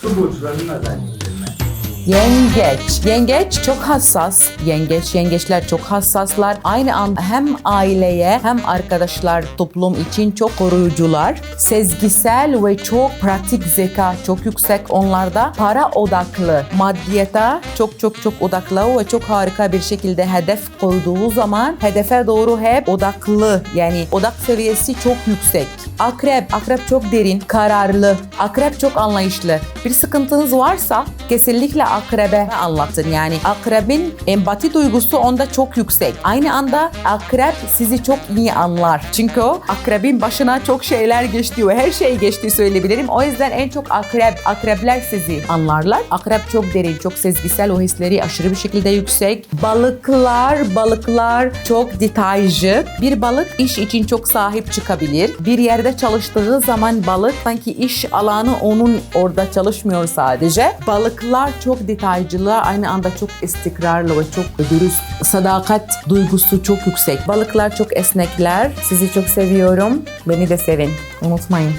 что будет Yengeç. Yengeç çok hassas. Yengeç, yengeçler çok hassaslar. Aynı anda hem aileye hem arkadaşlar, toplum için çok koruyucular. Sezgisel ve çok pratik zeka çok yüksek onlarda. Para odaklı, maddiyata çok çok çok odaklı ve çok harika bir şekilde hedef koyduğu zaman hedefe doğru hep odaklı. Yani odak seviyesi çok yüksek. Akrep, akrep çok derin, kararlı. Akrep çok anlayışlı. Bir sıkıntınız varsa kesinlikle akrebe anlatın. Yani akrebin empati duygusu onda çok yüksek. Aynı anda akrep sizi çok iyi anlar. Çünkü o akrebin başına çok şeyler geçti her şey geçti söyleyebilirim. O yüzden en çok akrep, akrepler sizi anlarlar. Akrep çok derin, çok sezgisel. O hisleri aşırı bir şekilde yüksek. Balıklar, balıklar çok detaycı. Bir balık iş için çok sahip çıkabilir. Bir yerde çalıştığı zaman balık sanki iş alanı onun orada çalışmıyor sadece. Balıklar çok detaycılar, aynı anda çok istikrarlı ve çok dürüst. Sadakat duygusu çok yüksek. Balıklar çok esnekler. Sizi çok seviyorum. Beni de sevin. Unutmayın.